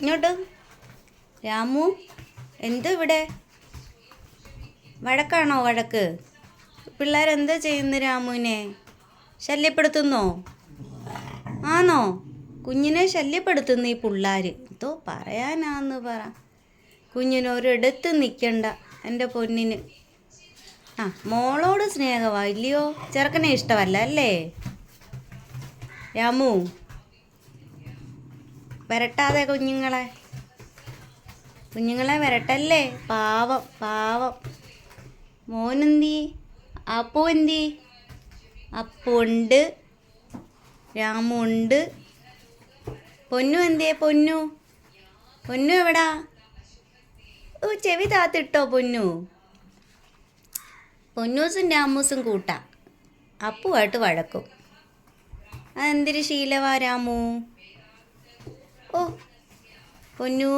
ഇങ്ങോട്ട്. രാമു എന്ത് ഇവിടെ? വഴക്കാണോ വഴക്ക്? പിള്ളേരെന്താ ചെയ്യുന്നു രാമുവിനെ? ശല്യപ്പെടുത്തുന്നോ? ആണോ കുഞ്ഞിനെ ശല്യപ്പെടുത്തുന്നു ഈ പിള്ളേർ എന്തോ പറയാനാന്ന് പറ. കുഞ്ഞിനൊരിടത്ത് നിൽക്കണ്ട എന്റെ പൊന്നിന്. ആ മോളോട് സ്നേഹമാ ഇല്ലയോ? ചെറുക്കനെ ഇഷ്ടമല്ല അല്ലേ? രാമു വരട്ടാതെ കുഞ്ഞുങ്ങളെ. കുഞ്ഞുങ്ങളെ വരട്ടല്ലേ? പാവം പാവം. മോനെന്തി? അപ്പു എന്തി അപ്പുണ്ട്. രാമുണ്ട്. പൊന്നു എന്തിയെ പൊന്നു? പൊന്നു എവിടാ? ഓ ചെവി താത്തിട്ടോ പൊന്നു? പൊന്നൂസും രാമൂസും കൂട്ടാം. അപ്പുമായിട്ട് വഴക്കും. അതെന്തൊരു ശീലവാ രാമു? ഓ പൊന്നു.